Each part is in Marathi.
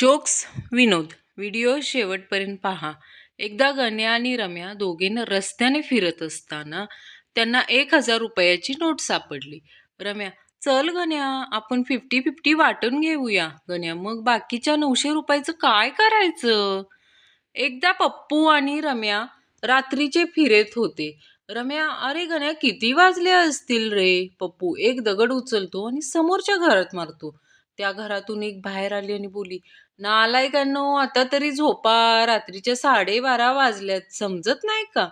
जोक्स विनोद. व्हिडिओ शेवटपर्यंत पहा. एकदा गण्या आणि रम्या दोघींना रस्त्याने फिरत असताना त्यांना एक हजार रुपयाची नोट सापडली. रम्या चल गण्या आपण फिफ्टी फिफ्टी वाटून घेऊया. गण्या मग बाकीच्या नऊशे रुपयाचं काय करायचं? एकदा पप्पू आणि रम्या रात्रीचे फिरत होते. रम्या अरे गण्या किती वाजले असतील रे? पप्पू एक दगड उचलतो आणि समोरच्या घरात मारतो. त्या घरातून एक बाहेर आली आणि बोली नालायकांनो आता तरी झोपा. रात्रीच्या साडेबारा वाजल्यात समजत नाही का?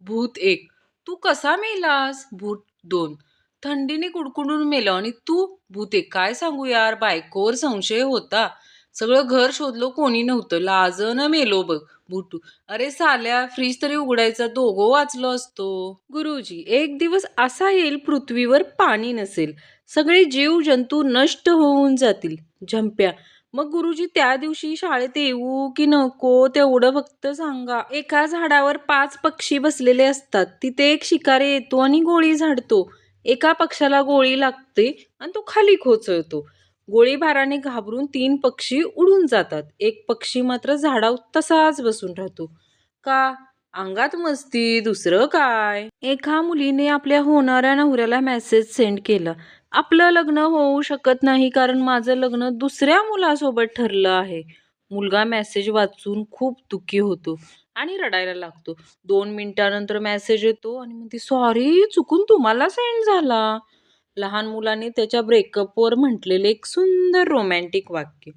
भूत एक. तू कसा मेलास? भूत दोन. थंडीने कुडकुडून मेलो आणि तू? भूत एक. काय सांगू यार? बायकोवर संशय होता. सगळं घर शोधलो कोणी नव्हतं. लाजनं मेलो बघ भूटू अरे साल्या फ्रीज तरी उघडायचा. दोघं वाचलो असतो. गुरुजी एक दिवस असा येईल पृथ्वीवर पाणी नसेल. सगळे जीव जंतू नष्ट होऊन जातील. झंप्या. मग गुरुजी त्या दिवशी शाळेत येऊ की नको तेवढं फक्त सांगा. एका झाडावर पाच पक्षी बसलेले असतात. तिथे एक शिकारी येतो आणि गोळी झाडतो. एका पक्षाला गोळी लागते आणि तो खाली खोचळतो गोळीबाराने घाबरून तीन पक्षी उडून जातात. एक पक्षी मात्र झाडावर तसाच बसून राहतो. का? अंगात मस्ती दुसरं काय? एका मुलीने आपल्या होणाऱ्या नवऱ्याला मेसेज सेंड केला. आपलं लग्न होऊ शकत नाही कारण माझं लग्न दुसऱ्या मुलासोबत ठरलं आहे. मुलगा मेसेज वाचून खूप दुःखी होतो आणि रडायला लागतो. दोन मिनिटानंतर मेसेज येतो आणि म्हणते सॉरी चुकून तुम्हाला सेंड झाला. लहान मुलाने त्याच्या ब्रेकअपवर म्हटलेले एक सुंदर रोमॅन्टिक वाक्य.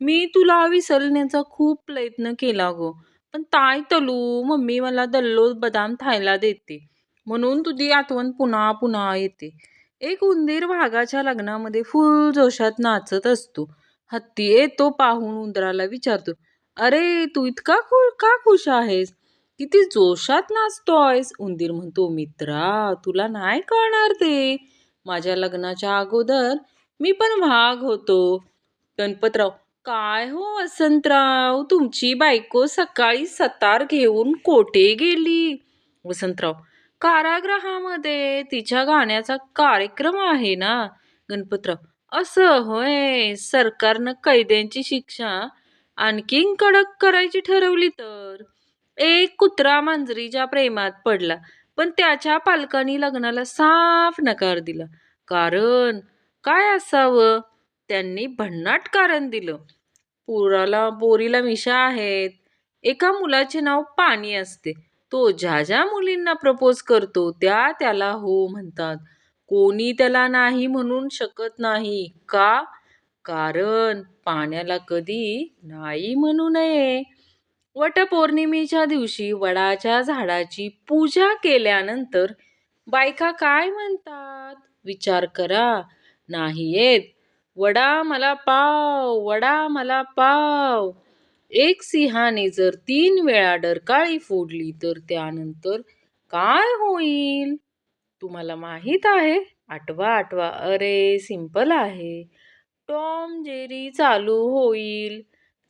मी तुला विसरण्याचा खूप प्रयत्न केला गो पण ताय तलू मम्मी मला दल्लो बदाम खायला देते. म्हणून तुझी आठवण पुन्हा पुन्हा येते. एक उंदीर वाघाच्या लग्नामध्ये फुल जोशात नाचत असतो. हत्ती येतो पाहून उंदराला विचारतो अरे तू इतका खु का खुश आहेस? किती जोशात नाचतोयस? उंदीर म्हणतो मित्रा तुला नाही कळणार ते. माझ्या लग्नाच्या अगोदर मी पण वाघ होतो. गणपतराव काय हो वसंतराव तुमची बायको सकाळी सतार घेऊन कोठे गेली? वसंतराव कारागृहामध्ये तिच्या गाण्याचा कार्यक्रम आहे ना गणपतराव असं होय. सरकारनं कैद्यांची शिक्षा आणखीन कडक करायची ठरवली तर? एक कुत्रा मांजरीच्या प्रेमात पडला पण त्याच्या पालकांनी लग्नाला साफ नकार दिला. कारण काय असावं? त्यांनी भन्नाट कारण दिलं. पुराला बोरीला मिशा आहेत. एका मुलाचे नाव पाणी असते. तो ज्या ज्या मुलींना प्रपोज करतो त्या त्याला हो म्हणतात. कोणी त्याला नाही म्हणून शकत नाही. का? कारण पाण्याला कधी नाही म्हणू नये. वटपौर्णिमेच्या दिवशी वडाच्या झाडाची पूजा केल्यानंतर बायका काय म्हणतात? विचार करा. नाही येत. वडा मला पाव वडा मला पाव. एक सिंहाने जर तीन वेळा डरकाळी फोडली तर त्यानंतर काय होईल? तुम्हाला माहीत आहे? आठवा आठवा अरे सिंपल आहे. टॉम जेरी चालू होईल.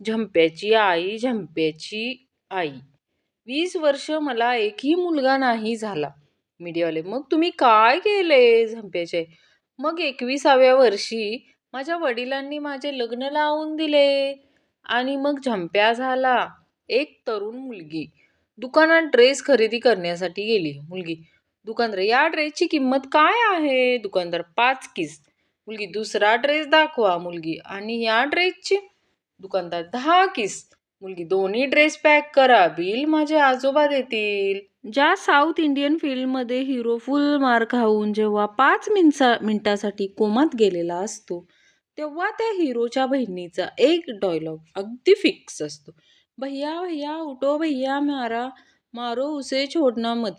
झंप्याची आई झंप्याची आई. वीस वर्ष मला एकही मुलगा नाही झाला. मीडियावाले मग तुम्ही काय केले झंप्याचे? मग एकविसाव्या वर्षी माझ्या वडिलांनी माझे लग्न लावून दिले. आणि मग झंप्या झाला. एक तरुण मुलगी. दुकानात ड्रेस खरेदी करण्यासाठी गेली. मुलगी दुकानदार या ड्रेसची किंमत काय आहे? दुकानदार पाच किस. मुलगी दुसरा ड्रेस दाखवा. मुलगी आणि या ड्रेसची? दुकानदार दहा किस. मुलगी दोन्ही ड्रेस पॅक करा. बिल माझे आजोबा देतील. ज्या साऊथ इंडियन फिल्ममध्ये हिरो फुल मार खाऊन जेव्हा पाच मिनसा मिनिटासाठी कोमात गेलेला असतो तेव्हा त्या हिरोच्या बहिणीचा एक डायलॉग अगदी फिक्स असतो. भैया भैया उठो भैया मारा मारो उसे छोडना मत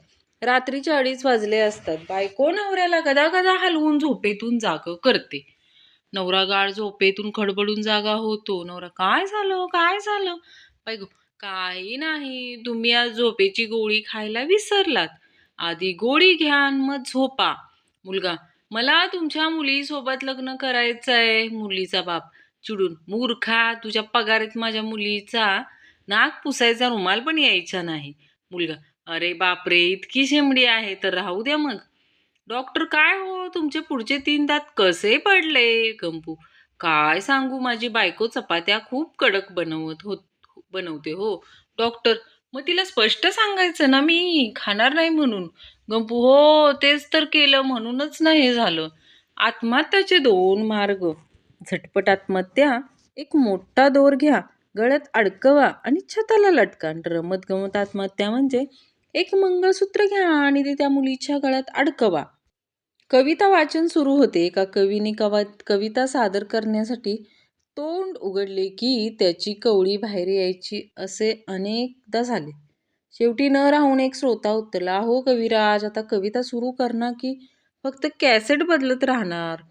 रात्रीचे अडीच वाजले असतात. बायको नवऱ्याला कदा कदा हलवून झोपेतून जाग करते. नवरा गाळ झोपेतून खडबडून जागा होतो. नवरा काय झालं? काय झालं? बायको काही नाही. तुम्ही आज झोपेची गोळी खायला विसरलात. आधी गोळी घ्या मग झोपा. मुलगा मला तुमच्या मुलीसोबत लग्न करायचं आहे मुलीचा बाप. चिडून मूर्खा तुझ्या पगारीत माझ्या मुलीचा नाक पुसायचा रुमाल पण यायचा नाही. मुलगा अरे बापरे इतकी शेंबडी आहे तर राहू द्या मग. डॉक्टर काय हो तुमचे पुढचे तीन दात कसे पडले? गंपू काय सांगू माझी बायको चपात्या खूप कडक बनवत होत बनवते हो. डॉक्टर मग तिला स्पष्ट सांगायचं ना मी खाणार नाही म्हणून. गंपू हो तेच तर केलं म्हणूनच नाही हे झालं. आत्महत्याचे दोन मार्ग. झटपट आत्महत्या एक मोठा दोर घ्या गळ्यात अडकवा आणि छताला लटका. रमत गमत आत्महत्या म्हणजे एक मंगळसूत्र घ्या आणि ते त्या मुलीच्या गळ्यात अडकवा. कविता वाचन सुरू होते. एका कवीने कवा कविता सादर करण्यासाठी तोंड उघडले की त्याची कवळी बाहेर यायची असे अनेकदा झाले. शेवटी न राहून एक श्रोता उतरला हो कविराज आता कविता सुरू करणार की फक्त कॅसेट बदलत राहणार.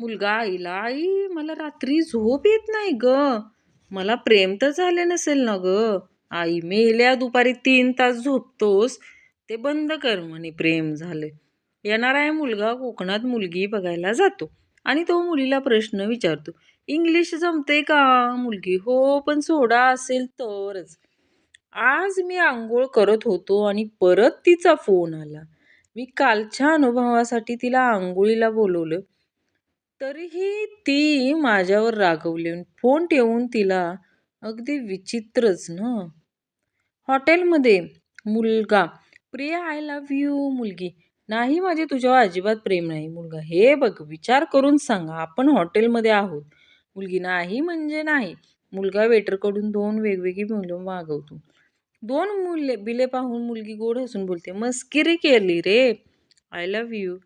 मुलगा आईला आई मला रात्री झोप येत नाही ग. मला प्रेम तर झाले नसेल ना ग. आई मेल्या दुपारी तीन तास झोपतोस. ते बंद कर म्हणे प्रेम झाले. येणार आहे मुलगा कोकणात मुलगी बघायला जातो. आणि तो मुलीला प्रश्न विचारतो इंग्लिश जमते का? मुलगी हो पण सोडा असेल तरच. आज मी आंघोळ करत होतो आणि परत तिचा फोन आला. मी कालच्या अनुभवासाठी तिला आंघोळीला बोलवलं. तरीही ती माझ्यावर रागवली फोन ठेवून तिला अगदी विचित्रच ना. हॉटेलमध्ये मुलगा प्रिया आय लव्ह यू मुलगी. नाही माझे तुझ्यावर अजिबात प्रेम नाही मुलगा. हे बघ विचार करून सांगा. आपण हॉटेलमध्ये आहोत. मुलगी नाही म्हणजे नाही. मुलगा वेटरकडून दोन वेगवेगळी मुलं मागवतो दोन मुले बिले पाहून मुलगी गोड हसून बोलते. मस्किरी केली रे. आय लव्ह यू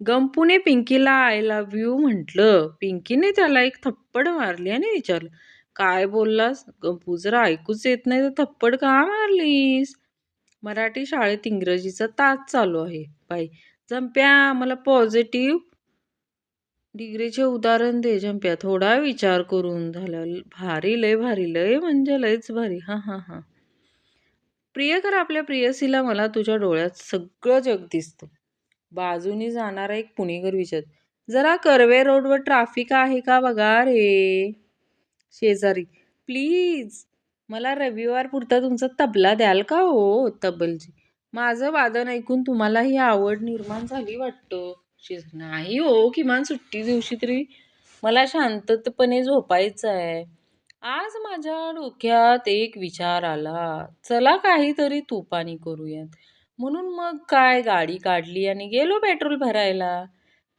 गंपूने पिंकीला आय लव्ह यू म्हटलं. पिंकीने त्याला एक थप्पड मारली आणि विचारलं काय बोललास? गंपू जर ऐकूच येत नाही तर थप्पड का मारलीस? मराठी शाळेत इंग्रजीचा तास चालू आहे. बाई जंप्या मला पॉझिटिव्ह डिग्रीचे उदाहरण दे जंप्या थोडा विचार करून झाला. भारी लय भारी लय म्हणजे लयच भारी. हां हां हां. प्रियकर आपल्या प्रियसीला मला तुझ्या डोळ्यात सगळं जग दिसतं. बाजूनी जाणारा एक पुणेकर विचार. जरा कर्वे रोडवर ट्राफिक आहे का बघा रे? शेजारी. प्लीज मला रविवारपुरता तुमचा तबला द्याल का हो तबलजी? माझं वादन ऐकून तुम्हाला ही आवड निर्माण झाली वाटतं. नाही हो किमान सुट्टी दिवशी तरी मला शांततेपणे झोपायचं आहे आज माझ्या डोक्यात एक विचार आला चला काहीतरी तुपानी करूयात. म्हणून मग काय गाडी काढली आणि गेलो पेट्रोल भरायला.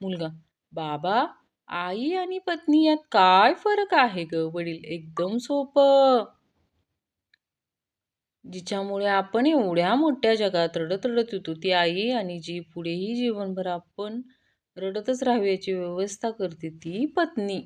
मुलगा बाबा आई आणि पत्नी यात काय फरक आहे ग वडील? एकदम सोपं. जिच्यामुळे आपण एवढ्या मोठ्या जगात रडत रडत येतो ती आई आणि जी पुढेही जीवनभर आपण रडतच राहावी याची व्यवस्था करते ती पत्नी.